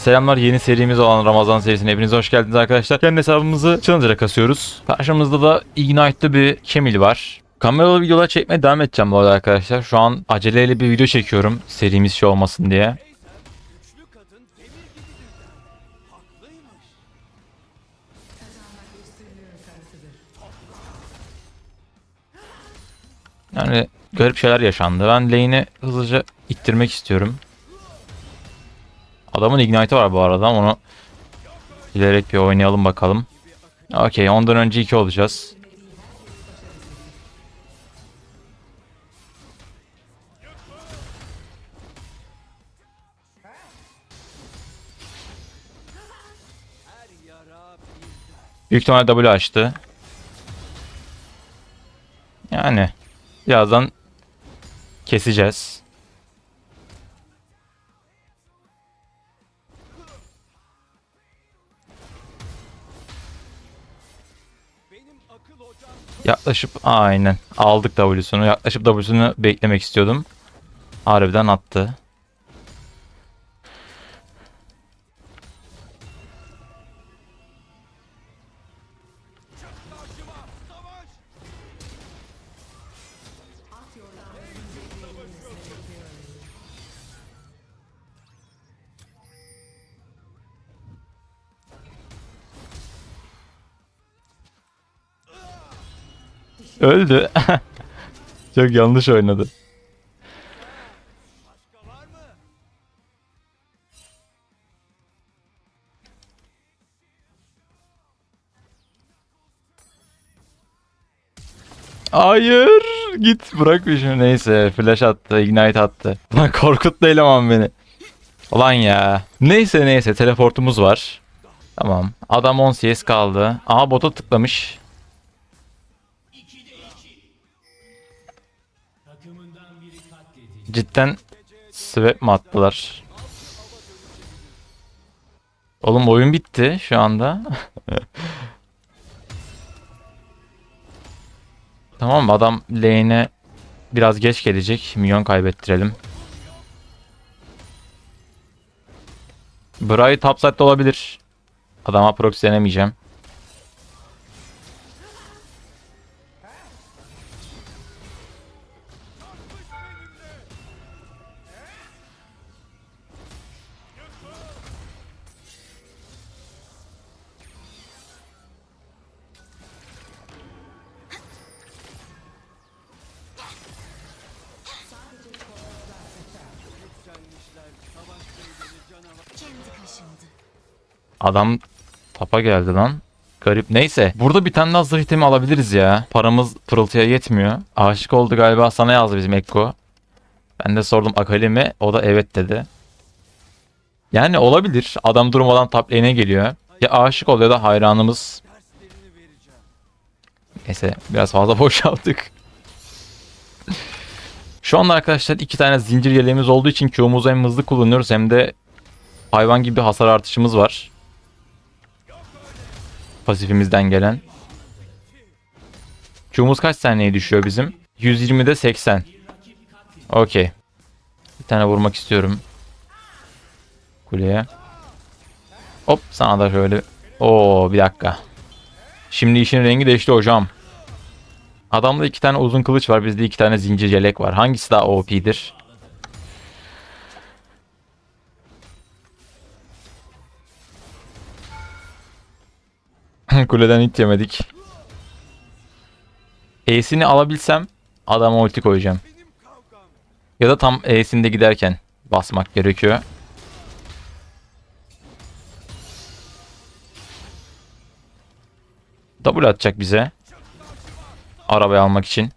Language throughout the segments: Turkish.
Selamlar yeni serimiz olan Ramazan serisine hepiniz hoş geldiniz arkadaşlar. Kendi hesabımızı Challenger'a kasıyoruz. Karşımızda da Ignite'lı bir Kemil var. Kameralı videolar çekmeye devam edeceğim bu arada arkadaşlar. Şu an aceleyle bir video çekiyorum serimiz şey olmasın diye. Yani garip şeyler yaşandı. Ben lane'i hızlıca ittirmek istiyorum. Adamın Ignite'ı var bu arada. Onu bilerek bir oynayalım bakalım. Okey ondan önce 2 olacağız. Büyük ihtimalle W açtı. Yani birazdan keseceğiz. Yaklaşıp aynen aldık W'sunu. Yaklaşıp W'sunu beklemek istiyordum. Harbiden attı. Öldü. Çok yanlış oynadı. Hayır. Git bırak peşimi. Neyse flash attı. Ignite attı. Lan korkuttu eleman beni. Ulan ya. Neyse neyse teleportumuz var. Tamam. Adam 10 CS kaldı. Aha bota tıklamış. Cidden swap mi attılar? Oğlum oyun bitti şu anda. tamam adam lane'e biraz geç gelecek. Milyon kaybettirelim. Bray topside'de olabilir. Adama proxy denemeyeceğim. Adam tapa geldi lan. Garip. Neyse. Burada bir tane daha zırh itemi alabiliriz ya. Paramız pırıltıya yetmiyor. Aşık oldu galiba sana yazdı bizim Ekko. Ben de sordum Akali mi? O da evet dedi. Yani olabilir. Adam durmadan top geliyor. Ya aşık oluyor da hayranımız. Neyse biraz fazla boşalttık. Şu anda arkadaşlar iki tane zincir yeleğimiz olduğu için Q'muzu hem hızlı kullanıyoruz hem de hayvan gibi hasar artışımız var. Pasifimizden gelen. Q'muz kaç saniyeye düşüyor bizim? 120'de 80. Okey. Bir tane vurmak istiyorum. Kuleye. Hop sana da şöyle. Oo bir dakika. Şimdi işin rengi değişti hocam. Adamda iki tane uzun kılıç var. Bizde iki tane zincir yelek var. Hangisi daha OP'dir? Kuleden hit yemedik. E'sini alabilsem adama ulti koyacağım. Ya da tam E'sinde giderken basmak gerekiyor. Double atacak bize. Arabayı almak için.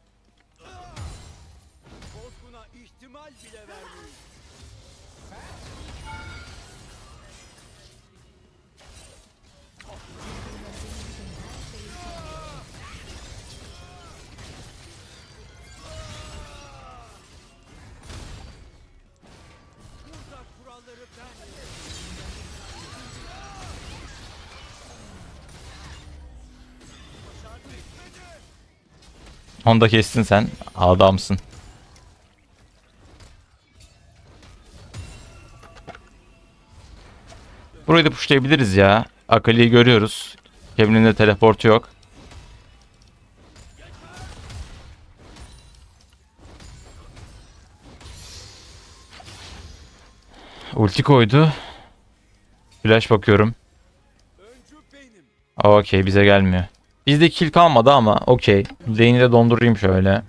Onu da kestin sen. Adamsın. Burayı da pushlayabiliriz ya. Akali'yi görüyoruz. Kevin'in de teleportu yok. Ulti koydu. Flash bakıyorum. Okey bize gelmiyor. Bizde kill kalmadı ama okey. Lane'i de dondurayım şöyle.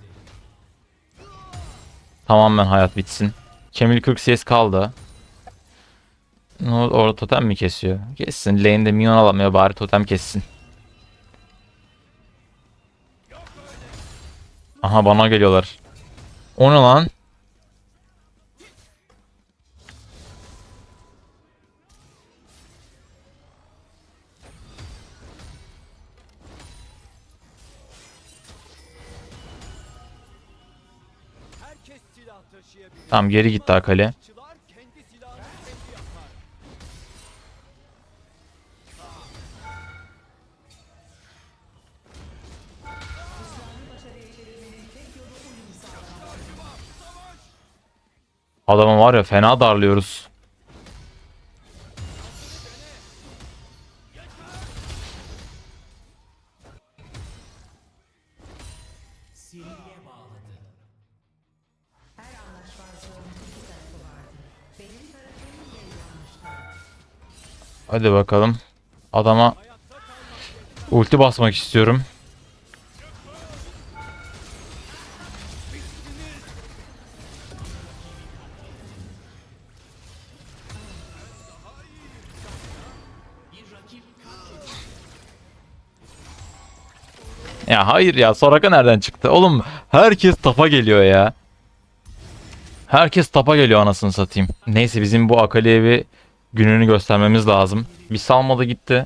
Tamamen hayat bitsin. Kemil 40 CS kaldı. Ne oldu? Orada totem mi kesiyor? Kessin. Lane'de minyon alamıyor bari totem kessin. Aha bana geliyorlar. O ne lan? Tamam geri gitti yapar. Adamı var ya fena darlıyoruz. Hadi bakalım. Adama ulti basmak istiyorum. Ya hayır ya Soraka nereden çıktı? Oğlum herkes tapa geliyor ya. Herkes tapa geliyor anasını satayım. Neyse bizim bu Akali'ye bir gününü göstermemiz lazım. Bir salmadı gitti.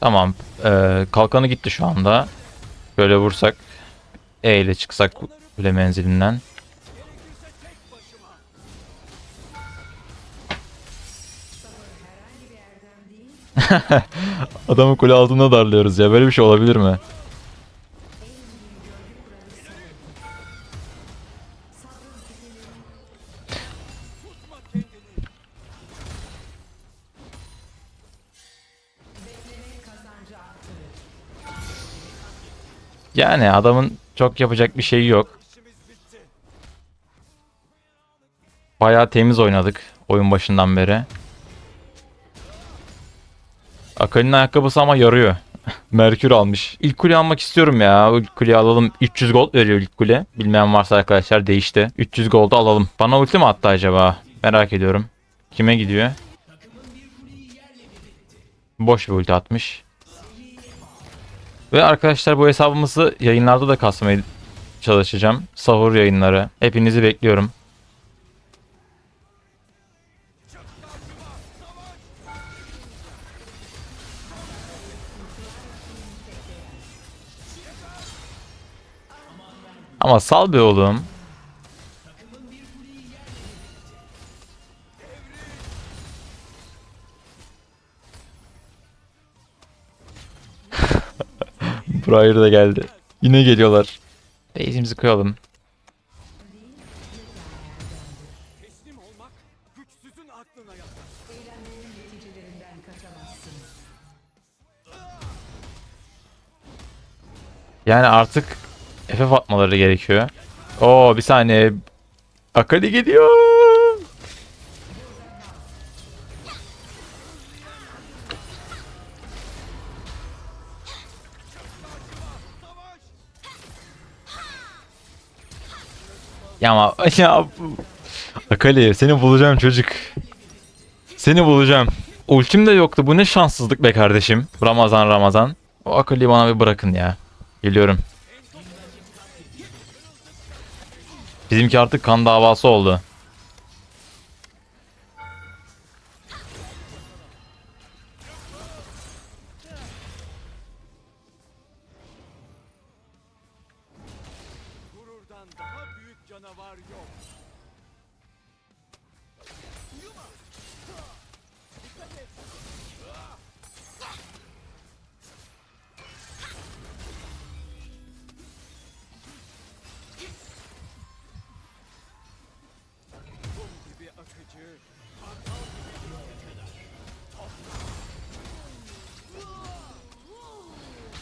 Tamam. Ee, kalkanı gitti şu anda. Böyle vursak. E ile çıksak kule menzilinden. Adamı kule altında darlıyoruz ya. Böyle bir şey olabilir mi? Yani adamın çok yapacak bir şeyi yok. Bayağı temiz oynadık oyun başından beri. Akali'nin ayakkabısı ama yarıyor. Merkür almış. İlk kule almak istiyorum ya. İlk kuleyi alalım. 300 gold veriyor ilk kule. Bilmeyen varsa arkadaşlar değişti. 300 gold'u alalım. Bana ulti mi attı acaba? Merak ediyorum. Kime gidiyor? Boş bir ulti atmış. Ve arkadaşlar bu hesabımızı yayınlarda da kasmaya çalışacağım. Sahur yayınları. Hepinizi bekliyorum. Ama sal be oğlum. Briar da geldi. Yine geliyorlar. Base'imizi koyalım. Teslim olmak güçsüzün aklına yatar. Yani artık FF atmaları gerekiyor. Oo bir saniye. Akali geliyor. Ya ama ya Akali seni bulacağım çocuk. Seni bulacağım. Ultim de yoktu. Bu ne şanssızlık be kardeşim. Ramazan Ramazan. O Akali'yi bana bir bırakın ya. Geliyorum. Bizimki artık kan davası oldu. Gururdan daha büyük canavar yok.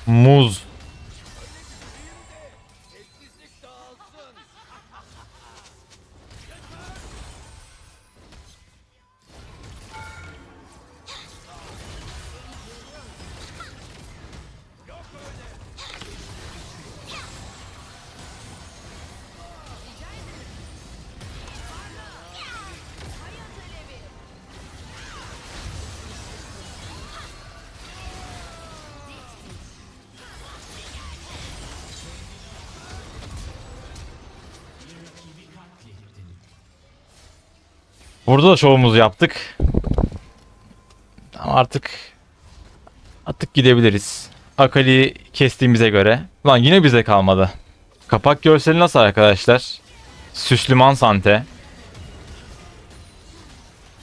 Muso. Burada da şovumuzu yaptık. Ama artık artık gidebiliriz. Akali'yi kestiğimize göre. Lan yine bize kalmadı. Kapak görseli nasıl arkadaşlar? Süslüman Sante.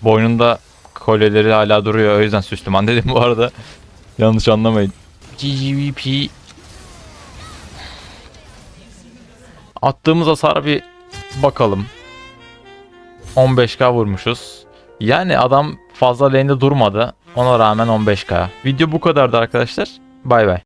Boynunda kolyeleri hala duruyor. O yüzden Süslüman dedim bu arada. Yanlış anlamayın. GGVP Attığımız hasara bir bakalım. 15k vurmuşuz. Yani adam fazla lane'de durmadı. Ona rağmen 15k. Video bu kadardı arkadaşlar. Bay bay.